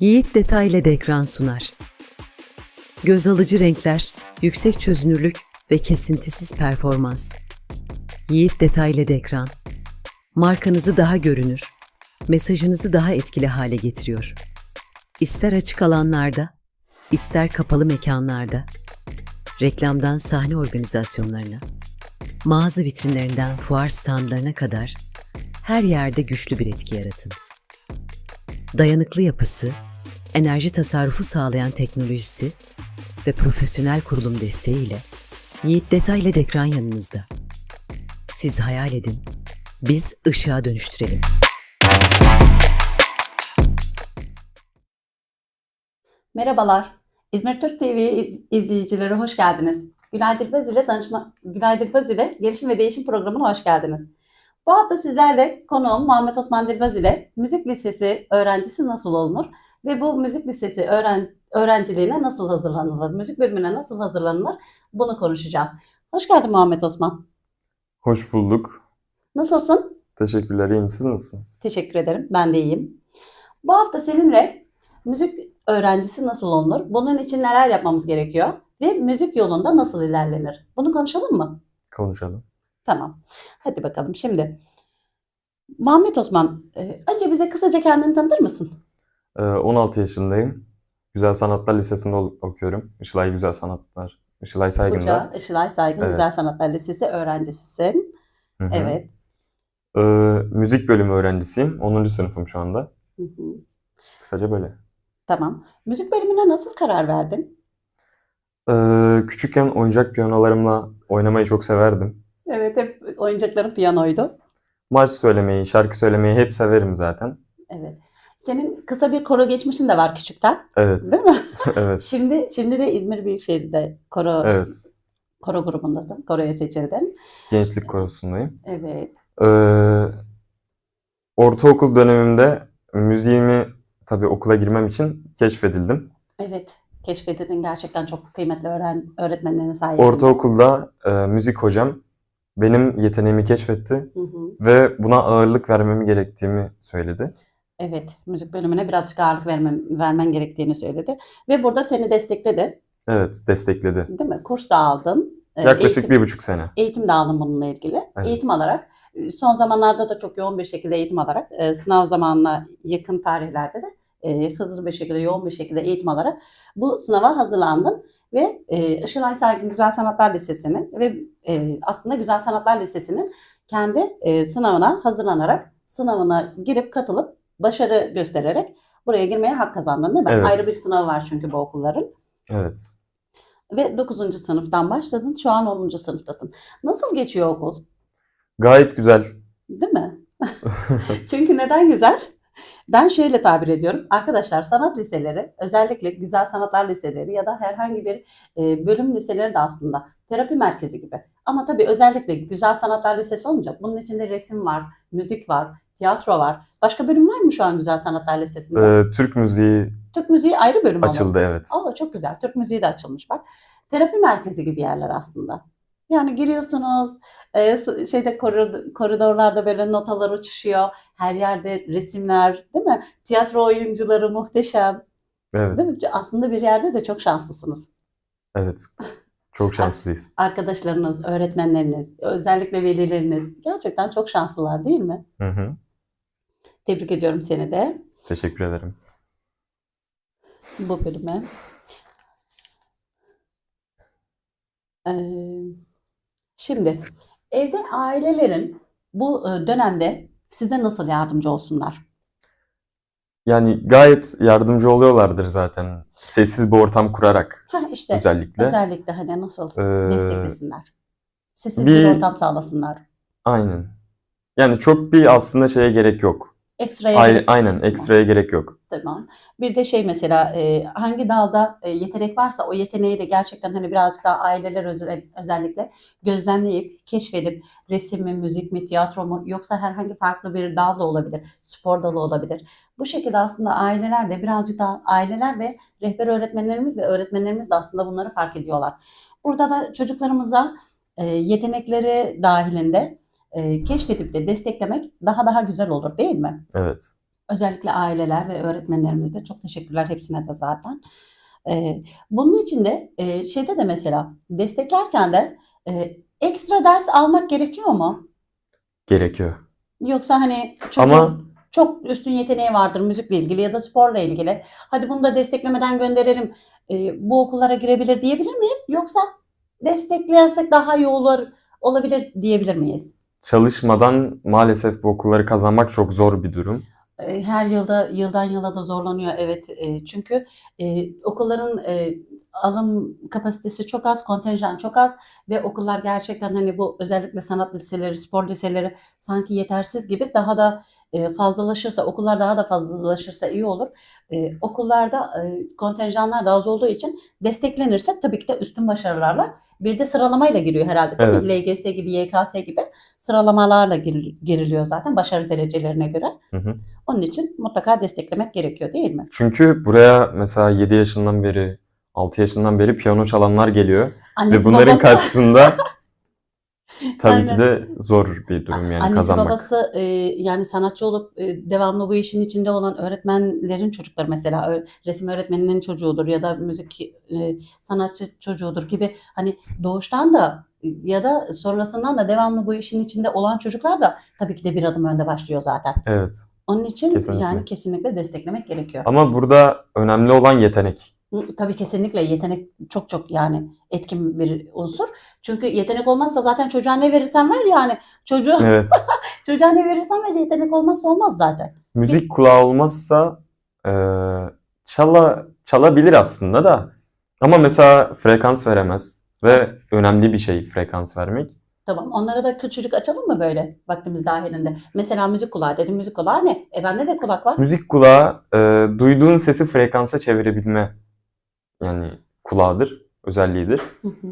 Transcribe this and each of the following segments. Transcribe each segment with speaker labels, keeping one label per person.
Speaker 1: Yiğit Detay LED ekran sunar. Göz alıcı renkler, yüksek çözünürlük ve kesintisiz performans. Yiğit Detay LED ekran. Markanızı daha görünür, mesajınızı daha etkili hale getiriyor. İster açık alanlarda, ister kapalı mekanlarda, reklamdan sahne organizasyonlarına, mağaza vitrinlerinden fuar standlarına kadar her yerde güçlü bir etki yaratın. Dayanıklı yapısı, enerji tasarrufu sağlayan teknolojisi ve profesyonel kurulum desteğiyle Yiğit Detay LED ekran yanınızda. Siz hayal edin, biz ışığa dönüştürelim.
Speaker 2: Merhabalar. İzmir Türk TV iz- izleyicileri hoş geldiniz. Gülay Dilbaz ile danışma Gülay Dilbaz ile Gelişim ve Değişim programına hoş geldiniz. Bu hafta sizlerle konuğum Muhammed Osman Dilbaz ile müzik lisesi öğrencisi nasıl olunur ve bu müzik lisesi öğren öğrenciliğine nasıl hazırlanılır, müzik bölümüne nasıl hazırlanılır bunu konuşacağız. Hoş geldin Muhammed Osman.
Speaker 3: Hoş bulduk.
Speaker 2: Nasılsın?
Speaker 3: Teşekkürler. İyiyim. Siz nasılsınız?
Speaker 2: Teşekkür ederim. Ben de iyiyim. Bu hafta seninle müzik öğrencisi nasıl olunur? Bunun için neler yapmamız gerekiyor? Ve müzik yolunda nasıl ilerlenir? Bunu konuşalım mı?
Speaker 3: Konuşalım.
Speaker 2: Tamam. Hadi bakalım şimdi. Muhammed Osman, e, önce bize kısaca kendini tanıtır mısın?
Speaker 3: Ee, 16 yaşındayım. Güzel Sanatlar Lisesi'nde ol- okuyorum. Işılay Güzel Sanatlar. Işılay Saygın'da.
Speaker 2: Burcu Işılay Saygın
Speaker 3: Evet.
Speaker 2: Güzel Sanatlar Lisesi öğrencisisin.
Speaker 3: Hı hı.
Speaker 2: Evet.
Speaker 3: Ee, müzik bölümü öğrencisiyim. 10. sınıfım şu anda.
Speaker 2: Hı hı.
Speaker 3: Kısaca böyle.
Speaker 2: Tamam. Müzik bölümüne nasıl karar verdin?
Speaker 3: Ee, küçükken oyuncak piyanolarımla oynamayı çok severdim.
Speaker 2: Evet, hep oyuncakların piyanoydu.
Speaker 3: Marş söylemeyi, şarkı söylemeyi hep severim zaten.
Speaker 2: Evet. Senin kısa bir koro geçmişin de var küçükten,
Speaker 3: Evet.
Speaker 2: değil mi?
Speaker 3: Evet.
Speaker 2: Şimdi şimdi de İzmir Büyükşehir'de koro
Speaker 3: Evet.
Speaker 2: koro grubundasın. Koroya seçildin.
Speaker 3: Gençlik korosundayım.
Speaker 2: Evet.
Speaker 3: Ee, ortaokul dönemimde müziğimi tabii okula girmem için keşfedildim.
Speaker 2: Evet. Keşfedildin gerçekten çok kıymetli öğren öğretmenlerin sayesinde.
Speaker 3: Ortaokulda e, müzik hocam benim yeteneğimi keşfetti
Speaker 2: Hı hı.
Speaker 3: ve buna ağırlık vermemi gerektiğimi söyledi.
Speaker 2: Evet. Müzik bölümüne birazcık ağırlık vermem, vermen gerektiğini söyledi. Ve burada seni destekledi.
Speaker 3: Evet, destekledi.
Speaker 2: Değil mi? Kurs da aldın. Ee,
Speaker 3: Yaklaşık
Speaker 2: eğitim-
Speaker 3: bir buçuk sene.
Speaker 2: Eğitim de aldın bununla ilgili.
Speaker 3: Evet.
Speaker 2: Eğitim alarak e, son zamanlarda da çok yoğun bir şekilde eğitim alarak e, sınav zamanına yakın tarihlerde de e, hızlı bir şekilde yoğun bir şekilde eğitim alarak bu sınava hazırlandın ve e, Işılay Saygın Güzel Sanatlar Lisesi'nin ve e, aslında Güzel Sanatlar Lisesi'nin kendi e, sınavına hazırlanarak sınavına girip katılıp başarı göstererek buraya girmeye hak kazandın değil mi?
Speaker 3: Evet.
Speaker 2: Ayrı bir sınavı var çünkü bu okulların.
Speaker 3: Evet.
Speaker 2: Ve 9. sınıftan başladın. Şu an 10. sınıftasın. Nasıl geçiyor okul?
Speaker 3: Gayet güzel.
Speaker 2: Değil mi? Çünkü neden güzel? Ben şöyle tabir ediyorum. Arkadaşlar sanat liseleri, özellikle güzel sanatlar liseleri ya da herhangi bir e, bölüm liseleri de aslında terapi merkezi gibi. Ama tabii özellikle güzel sanatlar lisesi olunca bunun içinde resim var, müzik var, tiyatro var. Başka bölüm var mı şu an güzel sanatlar lisesinde?
Speaker 3: Ee, Türk müziği
Speaker 2: Türk müziği ayrı bölüm ama.
Speaker 3: açıldı evet.
Speaker 2: Aa çok güzel. Türk müziği de açılmış bak. Terapi merkezi gibi yerler aslında. Yani giriyorsunuz, e, şeyde koridor- koridorlarda böyle notalar uçuşuyor. Her yerde resimler, değil mi? Tiyatro oyuncuları muhteşem.
Speaker 3: Evet.
Speaker 2: Değil mi? Aslında bir yerde de çok şanslısınız.
Speaker 3: Evet. Çok şanslıyız.
Speaker 2: Arkadaşlarınız, öğretmenleriniz, özellikle velileriniz gerçekten çok şanslılar değil mi?
Speaker 3: Hı hı.
Speaker 2: Tebrik ediyorum seni de
Speaker 3: Teşekkür ederim.
Speaker 2: bu bölüme. Ee, şimdi evde ailelerin bu e, dönemde size nasıl yardımcı olsunlar?
Speaker 3: Yani gayet yardımcı oluyorlardır zaten. Sessiz bir ortam kurarak
Speaker 2: Ha işte
Speaker 3: özellikle.
Speaker 2: özellikle hani nasıl
Speaker 3: Ee,
Speaker 2: desteklesinler? Sessiz
Speaker 3: bir-
Speaker 2: bir ortam sağlasınlar.
Speaker 3: Aynen. Yani çok bir aslında şeye gerek yok.
Speaker 2: Ekstraya
Speaker 3: Ay-
Speaker 2: gerek-
Speaker 3: aynen ekstraya gerek yok.
Speaker 2: Tamam. Bir de şey mesela e, hangi dalda e, yetenek varsa o yeteneği de gerçekten hani birazcık daha aileler özel, özellikle gözlemleyip, keşfedip resim mi, müzik mi, tiyatro mu yoksa herhangi farklı bir dal da olabilir, spor dalı olabilir. Bu şekilde aslında aileler de birazcık daha aileler ve rehber öğretmenlerimiz ve öğretmenlerimiz de aslında bunları fark ediyorlar. Burada da çocuklarımıza e, yetenekleri dahilinde e, keşfedip de desteklemek daha daha güzel olur değil mi?
Speaker 3: Evet.
Speaker 2: Özellikle aileler ve öğretmenlerimize çok teşekkürler hepsine de zaten. Ee, bunun için de e, şeyde de mesela desteklerken de e, ekstra ders almak gerekiyor mu?
Speaker 3: Gerekiyor.
Speaker 2: Yoksa hani çocuğun
Speaker 3: Ama
Speaker 2: çok üstün yeteneği vardır müzikle ilgili ya da sporla ilgili. Hadi bunu da desteklemeden gönderelim. e, bu okullara girebilir diyebilir miyiz? Yoksa desteklersek daha iyi olur olabilir diyebilir miyiz?
Speaker 3: Çalışmadan maalesef bu okulları kazanmak çok zor bir durum.
Speaker 2: E, Her yılda yıldan yıla da zorlanıyor evet E, çünkü e, okulların alım kapasitesi çok az, kontenjan çok az ve okullar gerçekten hani bu özellikle sanat liseleri, spor liseleri sanki yetersiz gibi daha da fazlalaşırsa, okullar daha da fazlalaşırsa iyi olur. Okullarda kontenjanlar da az olduğu için desteklenirse tabii ki de üstün başarılarla bir de sıralamayla giriyor herhalde. Tabii
Speaker 3: Evet.
Speaker 2: LGS gibi, YKS gibi sıralamalarla gir- giriliyor zaten başarı derecelerine göre.
Speaker 3: Hı hı.
Speaker 2: Onun için mutlaka desteklemek gerekiyor değil mi?
Speaker 3: Çünkü buraya mesela 7 yaşından beri, 6 yaşından beri piyano çalanlar geliyor. Ve
Speaker 2: Annesi
Speaker 3: bunların
Speaker 2: babası,
Speaker 3: karşısında tabii ki
Speaker 2: Aynen.
Speaker 3: de zor bir durum yani
Speaker 2: annesi
Speaker 3: kazanmak.
Speaker 2: babası e, yani sanatçı olup e, devamlı bu işin içinde olan öğretmenlerin çocukları mesela ö- resim öğretmeninin çocuğudur ya da müzik e, sanatçı çocuğudur gibi hani doğuştan da ya da sonrasından da devamlı bu işin içinde olan çocuklar da tabii ki de bir adım önde başlıyor zaten.
Speaker 3: Evet.
Speaker 2: Onun için
Speaker 3: Kesinlikle.
Speaker 2: yani kesinlikle desteklemek gerekiyor.
Speaker 3: Ama burada önemli olan yetenek.
Speaker 2: Tabii kesinlikle yetenek çok çok yani etkin bir unsur. Çünkü yetenek olmazsa zaten çocuğa ne verirsen ver yani. Çocuğu,
Speaker 3: Evet.
Speaker 2: çocuğa ne verirsen ver yetenek olmazsa olmaz zaten.
Speaker 3: Müzik kulağı olmazsa eee, çala çalabilir aslında da. Ama mesela frekans veremez. Ve önemli bir şey frekans vermek.
Speaker 2: Tamam onlara da küçücük açalım mı böyle vaktimiz dahilinde? Mesela müzik kulağı dedim müzik kulağı ne? E bende de kulak var.
Speaker 3: Müzik kulağı eee, duyduğun sesi frekansa çevirebilme yani kulağıdır, özelliğidir.
Speaker 2: Hı hı.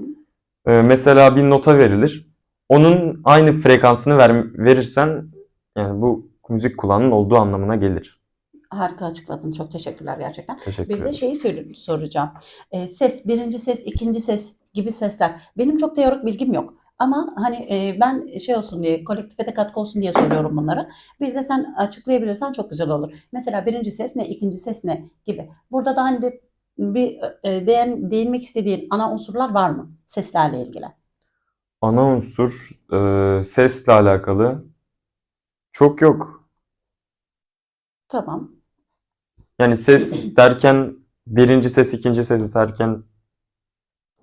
Speaker 3: Eee, mesela bir nota verilir. Onun aynı frekansını ver, verirsen yani bu müzik kulağının olduğu anlamına gelir.
Speaker 2: Harika açıkladın. Çok teşekkürler gerçekten.
Speaker 3: Teşekkür
Speaker 2: Bir de şeyi sor- soracağım. E, ses, birinci ses, ikinci ses gibi sesler. Benim çok teorik bilgim yok. Ama hani e, ben şey olsun diye, kolektife de katkı olsun diye soruyorum bunları. Bir de sen açıklayabilirsen çok güzel olur. Mesela birinci ses ne, ikinci ses ne gibi. Burada da hani de bir e, değin, değinmek istediğin ana unsurlar var mı seslerle ilgili?
Speaker 3: Ana unsur eee, sesle alakalı çok yok.
Speaker 2: Tamam.
Speaker 3: Yani ses derken birinci ses, ikinci ses derken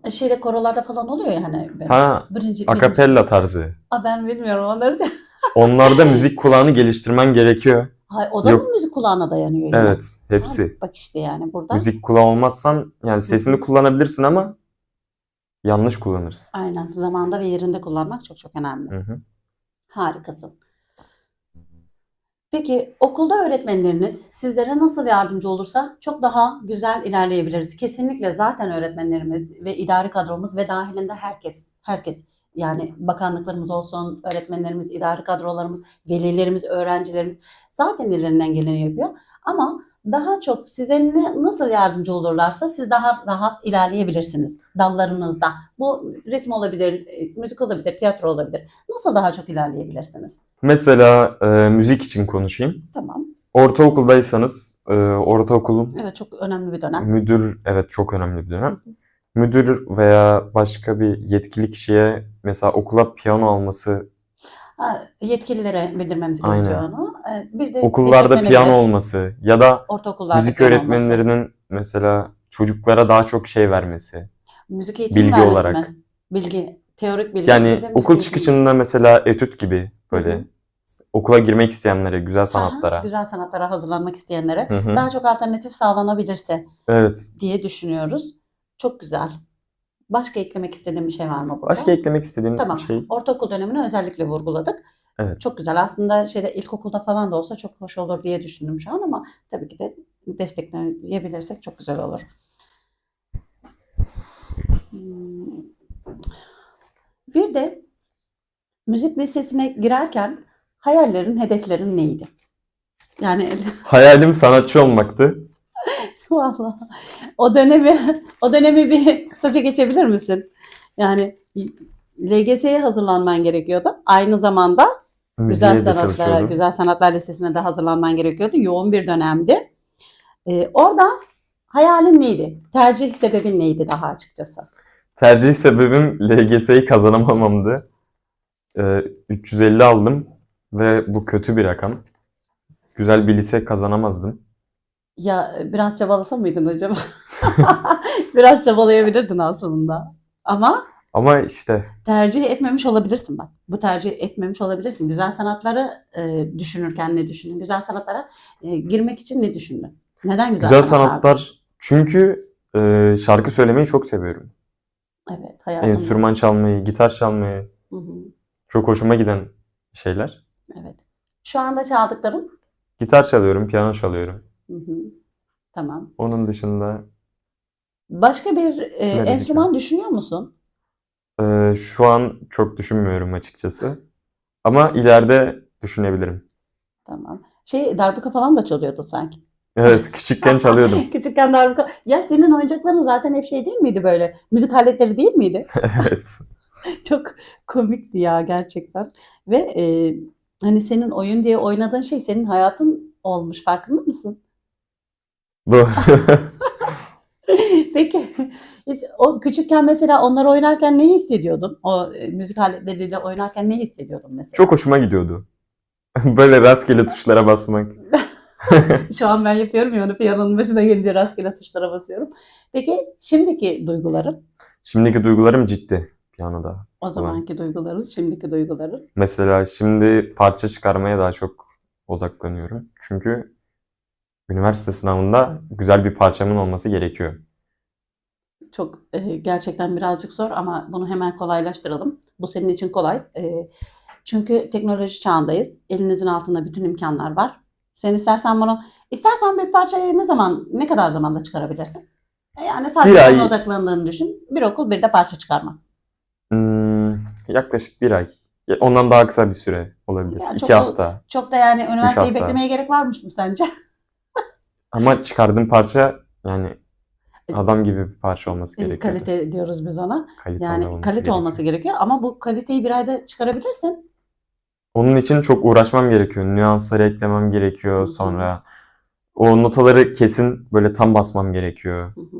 Speaker 2: E, Şeyde korolarda falan oluyor ya hani. böyle
Speaker 3: ha
Speaker 2: Birinci, birinci.
Speaker 3: akapella tarzı.
Speaker 2: Aa, ben bilmiyorum onları da.
Speaker 3: Onlarda müzik kulağını geliştirmen gerekiyor.
Speaker 2: Hay, o da
Speaker 3: Yok.
Speaker 2: mı müzik kulağına dayanıyor yine?
Speaker 3: Evet,
Speaker 2: Ha,
Speaker 3: hepsi.
Speaker 2: bak işte yani burada.
Speaker 3: Müzik kulağı olmazsan yani sesini kullanabilirsin ama yanlış kullanırsın.
Speaker 2: Aynen. Zamanda ve yerinde kullanmak çok çok önemli.
Speaker 3: Hı hı.
Speaker 2: Harikasın. Peki okulda öğretmenleriniz sizlere nasıl yardımcı olursa çok daha güzel ilerleyebiliriz. Kesinlikle zaten öğretmenlerimiz ve idari kadromuz ve dahilinde herkes, herkes yani bakanlıklarımız olsun, öğretmenlerimiz, idari kadrolarımız, velilerimiz, öğrencilerimiz zaten ellerinden geleni yapıyor. Ama daha çok size ne, nasıl yardımcı olurlarsa siz daha rahat ilerleyebilirsiniz dallarınızda. Bu resim olabilir, e, müzik olabilir, tiyatro olabilir. Nasıl daha çok ilerleyebilirsiniz?
Speaker 3: Mesela e, müzik için konuşayım.
Speaker 2: Tamam.
Speaker 3: Ortaokuldaysanız e, ortaokulun
Speaker 2: Evet çok önemli bir dönem.
Speaker 3: müdür evet çok önemli bir dönem. Müdür veya başka bir yetkili kişiye mesela okula piyano alması,
Speaker 2: Ha, yetkililere bildirmemiz
Speaker 3: Aynen.
Speaker 2: gerekiyor onu. Ee, Bir de
Speaker 3: okullarda
Speaker 2: desteklenebilir.
Speaker 3: piyano olması ya da
Speaker 2: Ortaokullarda
Speaker 3: müzik
Speaker 2: piyano olması.
Speaker 3: öğretmenlerinin mesela çocuklara daha çok şey vermesi.
Speaker 2: Müzik eğitimi
Speaker 3: bilgi
Speaker 2: vermesi
Speaker 3: olarak.
Speaker 2: mi? Bilgi, teorik bilgi. bir
Speaker 3: Yani
Speaker 2: müzik
Speaker 3: okul
Speaker 2: eğitimi.
Speaker 3: çıkışında mesela etüt gibi böyle
Speaker 2: Hı hı.
Speaker 3: okula girmek isteyenlere, güzel
Speaker 2: Aha,
Speaker 3: sanatlara.
Speaker 2: güzel sanatlara hazırlanmak isteyenlere
Speaker 3: Hı hı.
Speaker 2: daha çok alternatif sağlanabilirse
Speaker 3: Evet.
Speaker 2: diye düşünüyoruz. Çok güzel. Başka eklemek istediğim bir şey var mı burada?
Speaker 3: Başka eklemek istediğim
Speaker 2: Tamam.
Speaker 3: bir şey.
Speaker 2: Ortaokul dönemini özellikle vurguladık.
Speaker 3: Evet.
Speaker 2: Çok güzel. Aslında şeyde ilkokulda falan da olsa çok hoş olur diye düşündüm şu an ama tabii ki de destekleyebilirsek çok güzel olur. Hmm. Bir de müzik lisesine girerken hayallerin, hedeflerin neydi? Yani
Speaker 3: Hayalim sanatçı olmaktı.
Speaker 2: Vallahi o dönemi o dönemi bir kısaca geçebilir misin? Yani LGS'ye hazırlanman gerekiyordu. Aynı zamanda Güzel
Speaker 3: Müziğe
Speaker 2: sanatlara,
Speaker 3: çalışıyordum.
Speaker 2: Güzel Sanatlar Lisesi'ne de hazırlanman gerekiyordu. Yoğun bir dönemdi. Ee, orada hayalin neydi? Tercih sebebin neydi daha açıkçası?
Speaker 3: Tercih sebebim LGS'yi kazanamamamdı. Ee, 350 aldım ve bu kötü bir rakam. Güzel bir lise kazanamazdım.
Speaker 2: Ya biraz çabalasa mıydın acaba? Biraz çabalayabilirdin aslında. Ama
Speaker 3: Ama işte
Speaker 2: tercih etmemiş olabilirsin bak. Bu tercih etmemiş olabilirsin. Güzel sanatları e, düşünürken ne düşündün? Güzel sanatlara e, girmek için ne düşündün? Neden güzel,
Speaker 3: güzel
Speaker 2: sanatlar?
Speaker 3: sanatlar çünkü e, şarkı söylemeyi çok seviyorum.
Speaker 2: Evet, hayatım.
Speaker 3: Enstrüman çalmayı, gitar çalmayı
Speaker 2: Hı hı,
Speaker 3: çok hoşuma giden şeyler.
Speaker 2: evet. Şu anda çaldıkların?
Speaker 3: Gitar çalıyorum, piyano çalıyorum.
Speaker 2: Hı hı. Tamam.
Speaker 3: Onun dışında
Speaker 2: Başka bir e, enstrüman düşünüyor musun?
Speaker 3: e, şu an çok düşünmüyorum açıkçası. Ama ileride düşünebilirim.
Speaker 2: Tamam. Şey darbuka falan da çalıyordun sanki.
Speaker 3: Evet, küçükken çalıyordum.
Speaker 2: Küçükken darbuka. Ya senin oyuncakların zaten hep şey değil miydi böyle? Müzik aletleri değil miydi?
Speaker 3: Evet.
Speaker 2: Çok komikti ya gerçekten. Ve e, hani senin oyun diye oynadığın şey senin hayatın olmuş. Farkında mısın?
Speaker 3: Doğru.
Speaker 2: Peki hiç o küçükken mesela onları oynarken ne hissediyordun? O e, müzik aletleriyle oynarken ne hissediyordun mesela?
Speaker 3: Çok hoşuma gidiyordu. Böyle rastgele tuşlara basmak.
Speaker 2: Şu an ben yapıyorum ya onu piyanonun başına gelince rastgele tuşlara basıyorum. Peki şimdiki duyguların,
Speaker 3: Şimdiki duygularım ciddi piyanoda.
Speaker 2: o zamanki duyguların, şimdiki duyguların.
Speaker 3: Mesela şimdi parça çıkarmaya daha çok odaklanıyorum. Çünkü üniversite sınavında güzel bir parçamın olması gerekiyor.
Speaker 2: Çok e, gerçekten birazcık zor ama bunu hemen kolaylaştıralım. Bu senin için kolay. E, çünkü teknoloji çağındayız. Elinizin altında bütün imkanlar var. Sen istersen bunu, istersen bir parçayı ne zaman, ne kadar zamanda çıkarabilirsin? E, Yani sadece
Speaker 3: Bir
Speaker 2: ona
Speaker 3: ay.
Speaker 2: odaklandığını düşün. Bir okul bir de parça çıkarma.
Speaker 3: Hmm, yaklaşık bir ay. Ondan daha kısa bir süre olabilir.
Speaker 2: Ya
Speaker 3: İki
Speaker 2: çok-
Speaker 3: hafta.
Speaker 2: Çok da yani üniversiteyi beklemeye gerek varmış mı sence?
Speaker 3: Ama çıkardığım parça yani adam gibi bir parça olması gerekiyor.
Speaker 2: E, Kalite diyoruz biz ona.
Speaker 3: Kalite
Speaker 2: Yani
Speaker 3: olması
Speaker 2: kalite
Speaker 3: gerekiyor.
Speaker 2: olması gerekiyor ama bu kaliteyi bir ayda çıkarabilirsin.
Speaker 3: Onun için çok uğraşmam gerekiyor. Nüansları eklemem gerekiyor.
Speaker 2: Hı hı.
Speaker 3: Sonra o notaları kesin böyle tam basmam gerekiyor.
Speaker 2: Hı hı.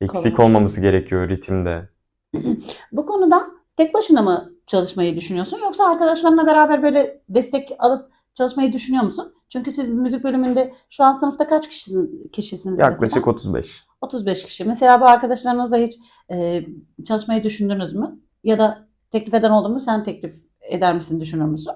Speaker 3: Eksik
Speaker 2: Kolay.
Speaker 3: olmaması gerekiyor ritimde.
Speaker 2: Bu konuda tek başına mı çalışmayı düşünüyorsun yoksa arkadaşlarınla beraber böyle destek alıp çalışmayı düşünüyor musun? Çünkü siz müzik bölümünde şu an sınıfta kaç kişisiniz, kişisiniz
Speaker 3: Yaklaşık
Speaker 2: mesela?
Speaker 3: 35.
Speaker 2: 35 kişi. Mesela bu arkadaşlarınızla hiç e, çalışmayı düşündünüz mü? Ya da teklif eden oldu mu sen teklif eder misin, düşünür müsün?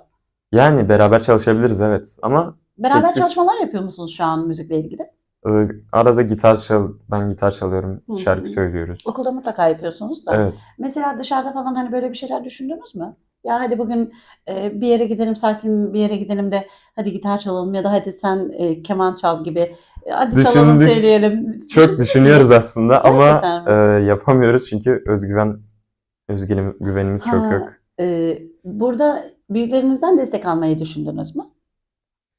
Speaker 3: Yani beraber çalışabiliriz evet. Ama
Speaker 2: Beraber
Speaker 3: Teklif-
Speaker 2: çalışmalar yapıyor musunuz şu an müzikle ilgili?
Speaker 3: e, arada gitar çal, ben gitar çalıyorum,
Speaker 2: Hı hı.
Speaker 3: şarkı söylüyoruz.
Speaker 2: Okulda mutlaka yapıyorsunuz da.
Speaker 3: Evet.
Speaker 2: Mesela dışarıda falan hani böyle bir şeyler düşündünüz mü? Ya hadi bugün e, bir yere gidelim, sakin bir yere gidelim de hadi gitar çalalım ya da hadi sen e, keman çal gibi. E, Hadi çalalım,
Speaker 3: Düşündük.
Speaker 2: söyleyelim.
Speaker 3: Çok düşünüyoruz aslında ama
Speaker 2: Gerçekten
Speaker 3: e, yapamıyoruz çünkü özgüven özgüvenim, güvenimiz
Speaker 2: Ha,
Speaker 3: çok yok.
Speaker 2: e, burada büyüklerinizden destek almayı düşündünüz mü?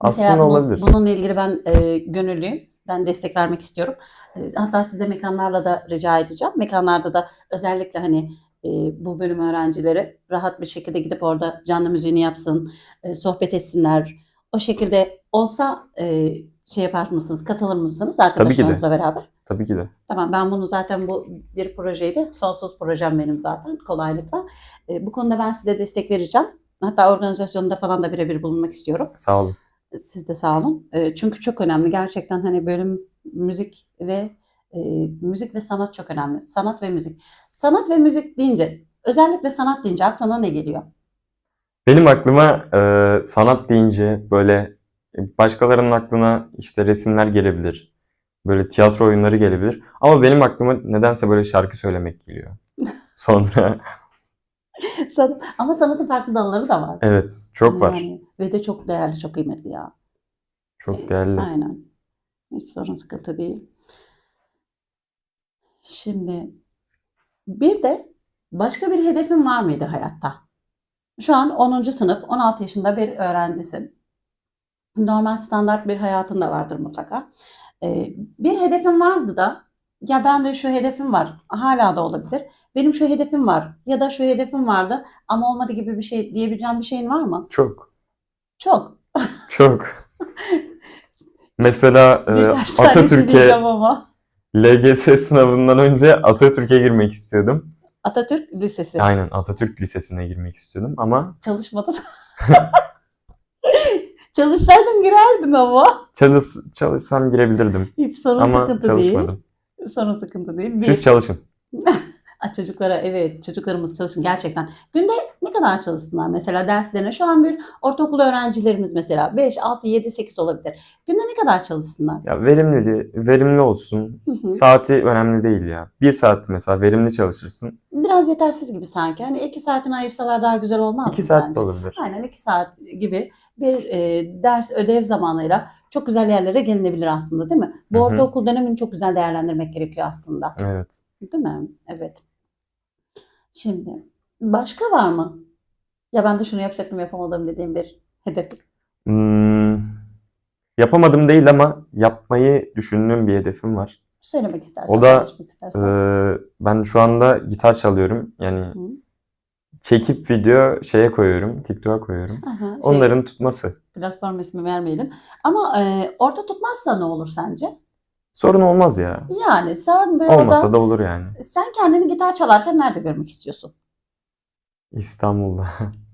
Speaker 2: Mesela
Speaker 3: Aslında
Speaker 2: bunun-
Speaker 3: olabilir.
Speaker 2: bununla ilgili ben e, gönüllüyüm. Ben destek vermek istiyorum. E, hatta size mekanlarla da rica edeceğim. Mekanlarda da özellikle hani e, bu bölüm öğrencileri rahat bir şekilde gidip orada canlı müziğini yapsın, e, sohbet etsinler. O şekilde olsa e, şey yapar mısınız, katılır mısınız arkadaşlarınızla beraber?
Speaker 3: Tabii ki de.
Speaker 2: Tamam ben bunu zaten bu bir projeydi. Sonsuz projem benim zaten kolaylıkla. E, bu konuda ben size destek vereceğim. Hatta organizasyonda falan da birebir bulunmak istiyorum.
Speaker 3: Sağ olun.
Speaker 2: Siz de sağ olun. E, çünkü çok önemli. Gerçekten hani bölüm müzik ve e, müzik ve sanat çok önemli. Sanat ve müzik. Sanat ve müzik deyince, özellikle sanat deyince aklına ne geliyor?
Speaker 3: Benim aklıma e, sanat deyince böyle e, başkalarının aklına işte resimler gelebilir. Böyle tiyatro oyunları gelebilir. Ama benim aklıma nedense böyle şarkı söylemek geliyor. Sonra
Speaker 2: Sanat, ama sanatın farklı dalları da var.
Speaker 3: evet çok var.
Speaker 2: Yani, ve de çok değerli, çok kıymetli ya.
Speaker 3: Çok değerli.
Speaker 2: Aynen. Hiç sorun sıkıntı değil. Şimdi bir de başka bir hedefin var mıydı hayatta? Şu an 10. sınıf, 16 yaşında bir öğrencisin. Normal standart bir hayatın da vardır mutlaka. Ee, bir hedefin vardı da ya ben de şu hedefim var. Hala da olabilir. Benim şu hedefim var ya da şu hedefim vardı ama olmadı gibi bir şey diyebileceğim bir şeyin var mı?
Speaker 3: Çok.
Speaker 2: Çok.
Speaker 3: Çok. Mesela e, Atatürk'e. LGS sınavından önce Atatürk'e girmek istiyordum.
Speaker 2: Atatürk Lisesi.
Speaker 3: Aynen Atatürk Lisesi'ne girmek istiyordum ama
Speaker 2: Çalışmadın. Çalışsaydın girerdin ama.
Speaker 3: çalış, çalışsam girebilirdim.
Speaker 2: Hiç sorun
Speaker 3: Ama
Speaker 2: sıkıntı
Speaker 3: çalışmadım.
Speaker 2: değil. Sorun sıkıntı değil. Bir.
Speaker 3: Siz çalışın.
Speaker 2: Çocuklara evet çocuklarımız çalışın gerçekten. Günde ne kadar çalışsınlar mesela derslerine? Şu an bir ortaokul öğrencilerimiz mesela 5, 6, 7, 8 olabilir. Günde ne kadar çalışsınlar?
Speaker 3: Ya verimli, verimli olsun.
Speaker 2: Hı hı.
Speaker 3: Saati önemli değil ya. Bir saat mesela verimli çalışırsın.
Speaker 2: Biraz yetersiz gibi sanki. Hani 2 saatini ayırsalar daha güzel olmaz
Speaker 3: İki
Speaker 2: mı
Speaker 3: saat
Speaker 2: sence?
Speaker 3: de olabilir.
Speaker 2: Aynen 2 saat gibi bir e, ders ödev zamanıyla çok güzel yerlere gelinebilir aslında değil mi? Bu
Speaker 3: Hı hı.
Speaker 2: ortaokul dönemini çok güzel değerlendirmek gerekiyor aslında.
Speaker 3: Evet.
Speaker 2: Değil mi? Evet. Şimdi başka var mı? Ya ben de şunu yapacaktım yapamadım dediğim bir hedef.
Speaker 3: Hmm, yapamadım değil ama yapmayı düşündüğüm bir hedefim var.
Speaker 2: Söylemek istersen,
Speaker 3: O da,
Speaker 2: paylaşmak istersen.
Speaker 3: Ee, ben şu anda gitar çalıyorum. Yani
Speaker 2: Hı.
Speaker 3: çekip video şeye koyuyorum, TikTok'a koyuyorum.
Speaker 2: Aha, şey,
Speaker 3: Onların tutması.
Speaker 2: platform ismi vermeyelim. Ama e, orada tutmazsa ne olur sence?
Speaker 3: Sorun olmaz ya.
Speaker 2: Yani sen böyle
Speaker 3: Olmasa
Speaker 2: orada
Speaker 3: da olur yani.
Speaker 2: sen kendini gitar çalarken nerede görmek istiyorsun?
Speaker 3: İstanbul'da,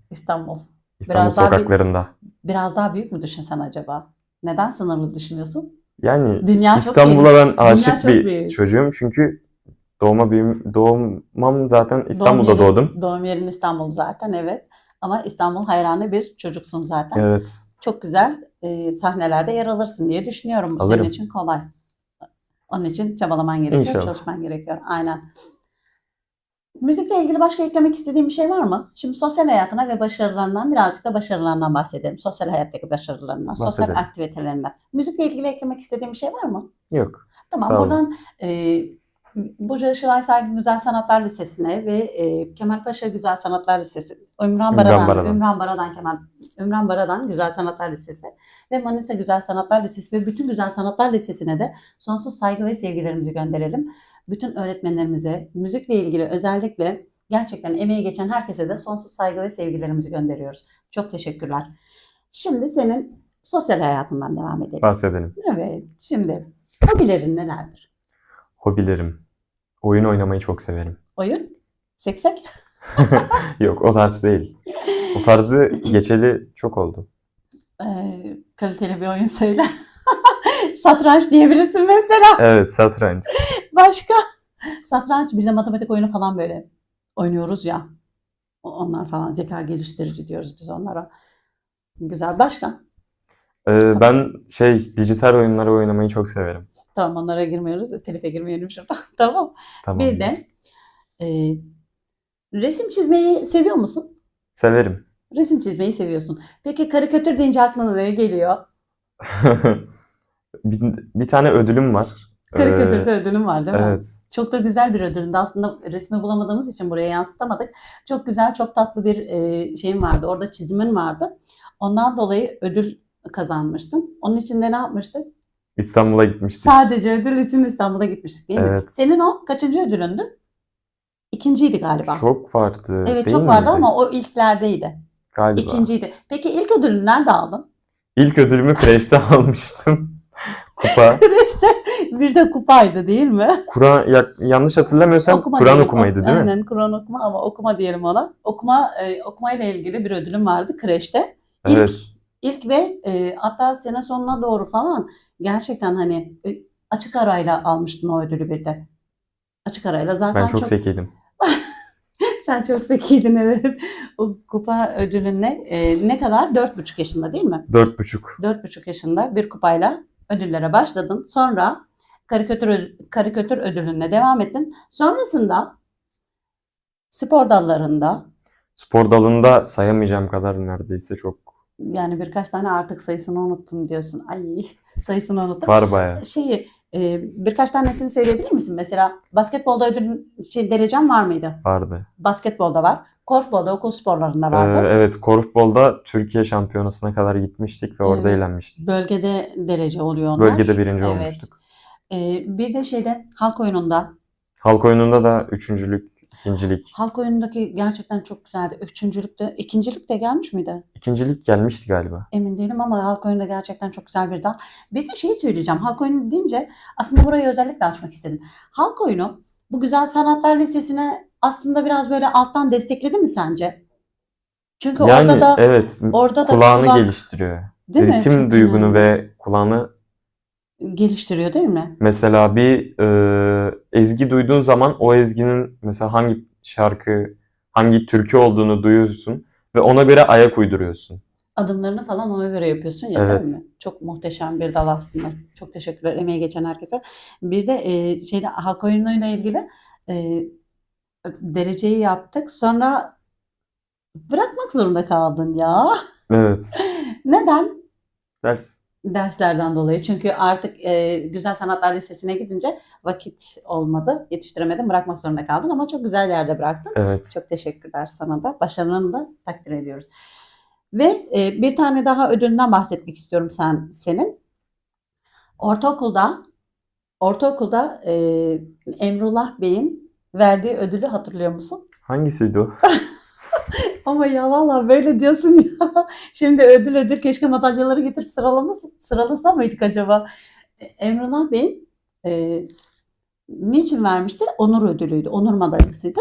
Speaker 2: İstanbul.
Speaker 3: İstanbul
Speaker 2: Biraz daha bir-
Speaker 3: sokaklarında.
Speaker 2: Biraz daha büyük mü düşünsen acaba? Neden sınırlı düşünüyorsun?
Speaker 3: Yani
Speaker 2: Dünya
Speaker 3: İstanbul'a ben aşık bir
Speaker 2: büyük.
Speaker 3: çocuğum çünkü doğma büyüm doğmam zaten İstanbul'da
Speaker 2: Doğum yerin-
Speaker 3: doğdum.
Speaker 2: Doğum yerin İstanbul zaten evet. Ama İstanbul hayranı bir çocuksun zaten.
Speaker 3: Evet.
Speaker 2: Çok güzel e, sahnelerde yer alırsın diye düşünüyorum. Bu
Speaker 3: Alırım.
Speaker 2: senin için kolay. Onun için çabalaman gerekiyor,
Speaker 3: İnşallah.
Speaker 2: çalışman gerekiyor. Aynen. Müzikle ilgili başka eklemek istediğin bir şey var mı? Şimdi sosyal hayatına ve başarılarından birazcık da başarılarından bahsedelim. Sosyal hayattaki başarılarından, sosyal
Speaker 3: Bahsedelim.
Speaker 2: aktivitelerinden. Müzikle ilgili eklemek istediğin bir şey var mı?
Speaker 3: Yok.
Speaker 2: Tamam
Speaker 3: Sağ
Speaker 2: buradan e, Burcu Işılay Saygın Güzel Sanatlar Lisesi'ne ve e, Kemalpaşa Güzel Sanatlar Lisesi, Ümran
Speaker 3: Ümran
Speaker 2: Baradan,
Speaker 3: Baradan.
Speaker 2: Ümran Baradan Kemal, Ümran Baradan Güzel Sanatlar Lisesi ve Manisa Güzel Sanatlar Lisesi ve bütün Güzel Sanatlar Lisesi'ne de sonsuz saygı ve sevgilerimizi gönderelim. Bütün öğretmenlerimize, müzikle ilgili özellikle gerçekten emeği geçen herkese de sonsuz saygı ve sevgilerimizi gönderiyoruz. Çok teşekkürler. Şimdi senin sosyal hayatından devam edelim.
Speaker 3: Bahsedelim.
Speaker 2: Evet, şimdi hobilerin nelerdir?
Speaker 3: Hobilerim. Oyun oynamayı çok severim.
Speaker 2: Oyun? Seksek?
Speaker 3: Yok o tarz değil. O tarzı geçeli çok oldu.
Speaker 2: Ee, kaliteli bir oyun söyle. Satranç diyebilirsin mesela.
Speaker 3: Evet satranç.
Speaker 2: Başka? Satranç bir de matematik oyunu falan böyle oynuyoruz ya. Onlar falan zeka geliştirici diyoruz biz onlara. Güzel. Başka?
Speaker 3: Ee, ben şey dijital oyunları oynamayı çok severim.
Speaker 2: Tamam onlara girmiyoruz. da Telife girmeyelim şurada. tamam.
Speaker 3: Tamam.
Speaker 2: Bir de e, resim çizmeyi seviyor musun?
Speaker 3: Severim.
Speaker 2: Resim çizmeyi seviyorsun. Peki karikatür deyince aklına ne geliyor?
Speaker 3: bir, bir tane ödülüm var.
Speaker 2: Karikatürde
Speaker 3: Ee,
Speaker 2: ödülüm var değil mi?
Speaker 3: evet.
Speaker 2: Çok da güzel bir ödüldü. Aslında resmi bulamadığımız için buraya yansıtamadık. Çok güzel, çok tatlı bir e, şeyim vardı. Orada çizimin vardı. Ondan dolayı ödül kazanmıştım. Onun için de ne yapmıştık?
Speaker 3: İstanbul'a gitmiştik.
Speaker 2: Sadece ödül için İstanbul'a gitmiştik değil mi?
Speaker 3: Evet.
Speaker 2: Senin o kaçıncı ödülündü? İkinciydi galiba.
Speaker 3: Çok farklı.
Speaker 2: evet çok vardı
Speaker 3: miydi?
Speaker 2: ama o ilklerdeydi.
Speaker 3: Galiba.
Speaker 2: İkinciydi. Peki ilk ödülünü nerede aldın?
Speaker 3: İlk ödülümü kreşte almıştım. Kupa.
Speaker 2: işte bir de kupaydı değil mi?
Speaker 3: Kur'an ya- yanlış hatırlamıyorsam
Speaker 2: Okuma
Speaker 3: Kur'an
Speaker 2: diyelim.
Speaker 3: okumaydı
Speaker 2: Ok-
Speaker 3: değil mi?
Speaker 2: Aynen Kur'an okuma ama okuma diyelim ona. Okuma e, okumayla ilgili bir ödülüm vardı kreşte. İlk,
Speaker 3: Evet.
Speaker 2: ilk ve e, hatta sene sonuna doğru falan gerçekten hani e, açık arayla almıştın o ödülü bir de. Açık arayla zaten
Speaker 3: Ben çok
Speaker 2: çok
Speaker 3: zekiydim.
Speaker 2: sen çok zekiydin evet. O kupa ödülüne e, ne kadar? Dört buçuk yaşında değil mi?
Speaker 3: Dört buçuk.
Speaker 2: Dört buçuk yaşında bir kupayla ödüllere başladın. Sonra karikatür, karikatür ödülüne devam ettin. Sonrasında spor dallarında
Speaker 3: Spor dalında sayamayacağım kadar neredeyse çok
Speaker 2: yani birkaç tane artık sayısını unuttum diyorsun. Ay sayısını unuttum.
Speaker 3: var bayağı.
Speaker 2: Şeyi e, birkaç tanesini söyleyebilir misin? Mesela basketbolda ödül şey, derecen var mıydı?
Speaker 3: Vardı.
Speaker 2: Basketbolda var. Korfbolda okul sporlarında
Speaker 3: Ee,
Speaker 2: vardı.
Speaker 3: evet korfbolda Türkiye şampiyonasına kadar gitmiştik ve orada eğlenmiştik.
Speaker 2: Bölgede derece oluyor onlar.
Speaker 3: Bölgede birinci
Speaker 2: Evet.
Speaker 3: olmuştuk.
Speaker 2: Ee, bir de şeyde halk oyununda
Speaker 3: Halk oyununda da üçüncülük, ikincilik.
Speaker 2: halk oyunundaki gerçekten çok güzeldi. Üçüncülükte, ikincilik de gelmiş miydi?
Speaker 3: İkincilik gelmişti galiba.
Speaker 2: Emin değilim ama halk oyununda gerçekten çok güzel bir dal. Bir de şeyi söyleyeceğim. Halk oyunu deyince aslında burayı özellikle açmak istedim. Halk oyunu bu Güzel Sanatlar Lisesi'ne aslında biraz böyle alttan destekledi mi sence? Çünkü
Speaker 3: Yani
Speaker 2: orada da
Speaker 3: evet
Speaker 2: orada da
Speaker 3: kulağını
Speaker 2: kulak-
Speaker 3: geliştiriyor.
Speaker 2: değil mi?
Speaker 3: Ritim
Speaker 2: Çünkü
Speaker 3: duygunu ve kulağını
Speaker 2: geliştiriyor değil mi?
Speaker 3: mesela bir e, ezgi duyduğun zaman o ezginin mesela hangi şarkı, hangi türkü olduğunu duyuyorsun ve ona göre ayak uyduruyorsun.
Speaker 2: Adımlarını falan ona göre yapıyorsun ya
Speaker 3: Evet.
Speaker 2: değil mi? Çok muhteşem bir dal aslında. Çok teşekkürler emeği geçen herkese. Bir de e, şeyde halk oyunuyla ilgili e, dereceyi yaptık. Sonra bırakmak zorunda kaldın ya.
Speaker 3: Evet.
Speaker 2: Neden?
Speaker 3: Ders.
Speaker 2: Derslerden dolayı. Çünkü artık e, Güzel Sanatlar Lisesi'ne gidince vakit olmadı. Yetiştiremedim. Bırakmak zorunda kaldın ama çok güzel yerde bıraktın.
Speaker 3: Evet.
Speaker 2: Çok teşekkürler sana da. Başarını da takdir ediyoruz. Ve e, bir tane daha ödülünden bahsetmek istiyorum sen senin. Ortaokulda ortaokulda e, Emrullah Bey'in verdiği ödülü hatırlıyor musun?
Speaker 3: Hangisiydi o?
Speaker 2: Ama ya valla böyle diyorsun ya. Şimdi ödül ödül keşke madalyaları getirip sıralaması, sıralasa mıydık acaba? E, Emrullah Bey'in e, niçin vermişti? Onur ödülüydü. Onur madalyasıydı.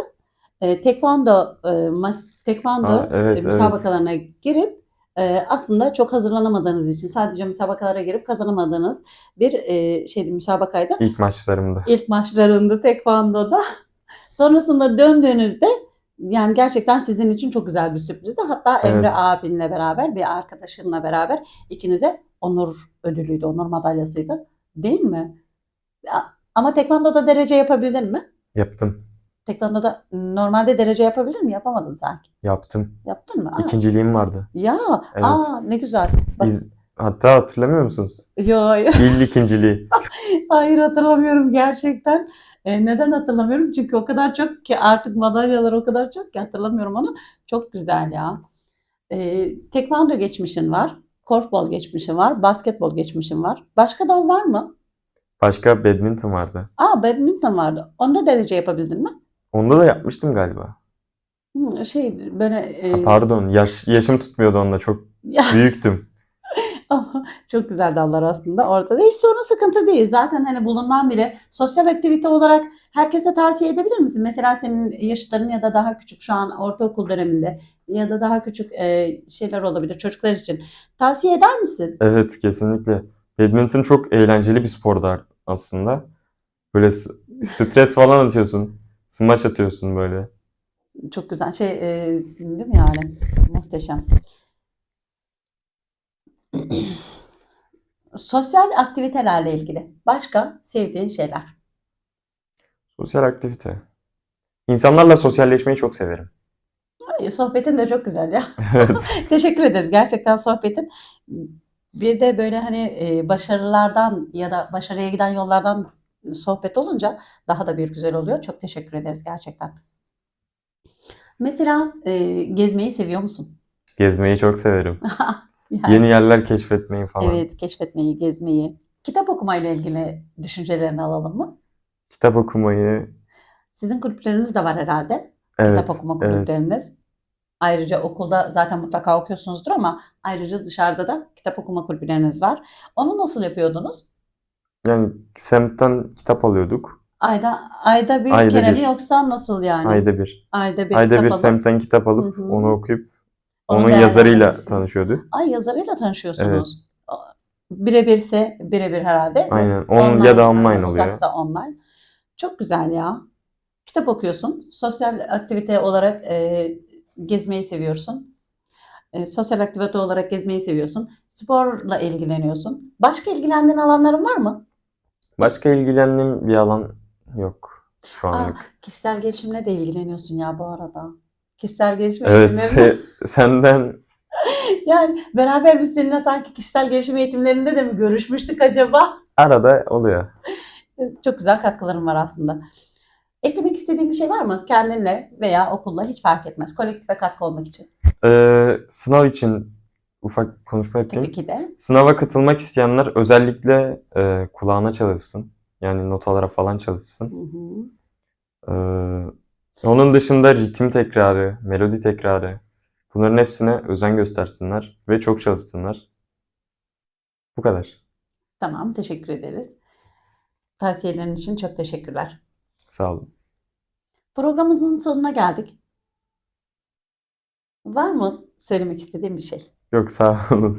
Speaker 2: E, tekvando e, tekvando
Speaker 3: evet,
Speaker 2: e,
Speaker 3: evet.
Speaker 2: müsabakalarına girip e, aslında çok hazırlanamadığınız için sadece müsabakalara girip kazanamadığınız bir e, şeydi müsabakaydı.
Speaker 3: İlk maçlarımda.
Speaker 2: İlk maçlarında tekvandoda. Sonrasında döndüğünüzde yani gerçekten sizin için çok güzel bir sürprizdi. Hatta Emre
Speaker 3: Evet.
Speaker 2: abinle beraber bir arkadaşınla beraber ikinize onur ödülüydü, onur madalyasıydı. Değil mi? Ama tekvandoda derece yapabildin mi?
Speaker 3: Yaptım.
Speaker 2: Tekvandoda normalde derece yapabildin mi? Yapamadın sanki.
Speaker 3: Yaptım.
Speaker 2: Yaptın mı? Aa,
Speaker 3: İkinciliğim vardı.
Speaker 2: ya,
Speaker 3: Evet.
Speaker 2: aa ne güzel. Bak,
Speaker 3: Biz hatta hatırlamıyor musunuz?
Speaker 2: yo, hayır.
Speaker 3: İl ikinciliği.
Speaker 2: Hayır hatırlamıyorum gerçekten. E, neden hatırlamıyorum? Çünkü o kadar çok ki artık madalyalar o kadar çok ki hatırlamıyorum onu. Çok güzel ya. E, tekvando geçmişin var. Korfbol geçmişin var. Basketbol geçmişin var. Başka dal var mı?
Speaker 3: Başka badminton vardı.
Speaker 2: Aa badminton vardı. Onda derece yapabildin mi?
Speaker 3: Onda da yapmıştım galiba.
Speaker 2: Hı, şey böyle e,
Speaker 3: Ha, pardon. Yaş, yaşım tutmuyordu onda. Çok büyüktüm.
Speaker 2: çok güzel dallar aslında orada. da Hiç sorun sıkıntı değil. Zaten hani bulunman bile sosyal aktivite olarak herkese tavsiye edebilir misin? Mesela senin yaşıtların ya da daha küçük şu an ortaokul döneminde ya da daha küçük e, şeyler olabilir çocuklar için. Tavsiye eder misin?
Speaker 3: Evet kesinlikle. Badminton çok eğlenceli bir spor da aslında. Böyle stres falan atıyorsun. Smaç atıyorsun böyle.
Speaker 2: Çok güzel şey e, değil mi yani? Muhteşem. Sosyal aktivitelerle ilgili başka sevdiğin şeyler.
Speaker 3: Sosyal aktivite. İnsanlarla sosyalleşmeyi çok severim.
Speaker 2: Ay, Sohbetin de çok güzel ya.
Speaker 3: Evet.
Speaker 2: Teşekkür ederiz. Gerçekten sohbetin. Bir de böyle hani e, başarılardan ya da başarıya giden yollardan sohbet olunca daha da bir güzel oluyor. Çok teşekkür ederiz gerçekten. Mesela e, gezmeyi seviyor musun?
Speaker 3: Gezmeyi çok severim.
Speaker 2: Yani,
Speaker 3: Yeni yerler keşfetmeyi falan.
Speaker 2: evet, keşfetmeyi, gezmeyi. Kitap okumayla ilgili düşüncelerini alalım mı?
Speaker 3: Kitap okumayı.
Speaker 2: Sizin kulüpleriniz de var herhalde.
Speaker 3: Evet.
Speaker 2: Kitap okuma
Speaker 3: evet.
Speaker 2: kulüpleriniz. Ayrıca okulda zaten mutlaka okuyorsunuzdur ama ayrıca dışarıda da kitap okuma kulüpleriniz var. Onu nasıl yapıyordunuz?
Speaker 3: Yani semtten kitap alıyorduk.
Speaker 2: Ayda ayda bir
Speaker 3: Ayda
Speaker 2: kere mi
Speaker 3: bir.
Speaker 2: yoksa nasıl yani?
Speaker 3: Ayda bir.
Speaker 2: Ayda bir
Speaker 3: Ayda
Speaker 2: kitap
Speaker 3: bir
Speaker 2: alıp
Speaker 3: semtten kitap alıp
Speaker 2: Hı hı.
Speaker 3: onu okuyup
Speaker 2: onu
Speaker 3: onun yazarıyla tanışıyorduk.
Speaker 2: Ay yazarıyla tanışıyorsunuz. Birebirse birebir herhalde.
Speaker 3: Aynen.
Speaker 2: Yoksa
Speaker 3: On- ya da online oluyor.
Speaker 2: Uzaksa online. Çok güzel ya. Kitap okuyorsun. Sosyal aktivite olarak e, gezmeyi seviyorsun. E, sosyal aktivite olarak gezmeyi seviyorsun. Sporla ilgileniyorsun. Başka ilgilendiğin alanların var mı?
Speaker 3: Başka ilgilendiğim bir alan yok şu
Speaker 2: Aa,
Speaker 3: anlık.
Speaker 2: kişisel gelişimle de ilgileniyorsun ya bu arada. Kişisel gelişim
Speaker 3: Evet, se- senden
Speaker 2: Yani beraber biz seninle sanki kişisel gelişim eğitimlerinde de mi görüşmüştük acaba?
Speaker 3: arada oluyor.
Speaker 2: Çok güzel katkılarım var aslında. Eklemek istediğin bir şey var mı? Kendinle veya okulla hiç fark etmez. Kolektife katkı olmak için.
Speaker 3: Ee, sınav için ufak konuşma yapayım.
Speaker 2: Tabii ki de.
Speaker 3: Sınava katılmak isteyenler özellikle e, kulağına çalışsın. Yani notalara falan çalışsın.
Speaker 2: Hı hı.
Speaker 3: Ee, onun dışında ritim tekrarı, melodi tekrarı bunların hepsine özen göstersinler ve çok çalışsınlar. Bu kadar.
Speaker 2: Tamam, teşekkür ederiz. Tavsiyelerin için çok teşekkürler.
Speaker 3: Sağ olun.
Speaker 2: Programımızın sonuna geldik. Var mı söylemek istediğin bir şey?
Speaker 3: Yok sağ olun.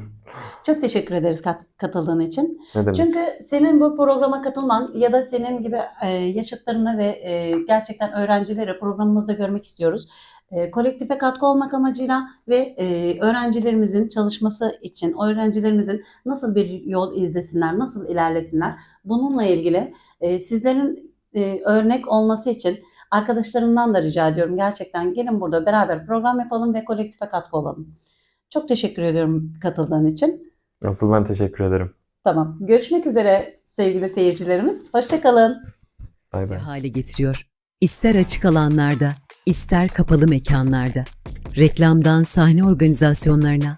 Speaker 2: Çok teşekkür ederiz kat- katıldığın için.
Speaker 3: Ne demek?
Speaker 2: Çünkü senin bu programa katılman ya da senin gibi e, yaşıtlarını ve e, gerçekten öğrencileri programımızda görmek istiyoruz. E, kolektife katkı olmak amacıyla ve e, öğrencilerimizin çalışması için, öğrencilerimizin nasıl bir yol izlesinler, nasıl ilerlesinler bununla ilgili e, sizlerin e, örnek olması için arkadaşlarımdan da rica ediyorum. Gerçekten gelin burada beraber program yapalım ve kolektife katkı olalım. Çok teşekkür ediyorum katıldığın için.
Speaker 3: Asıl ben teşekkür ederim.
Speaker 2: Tamam. Görüşmek üzere sevgili seyircilerimiz. Hoşçakalın.
Speaker 3: Bay bay.
Speaker 1: hale getiriyor. İster açık alanlarda, ister kapalı mekanlarda. Reklamdan sahne organizasyonlarına,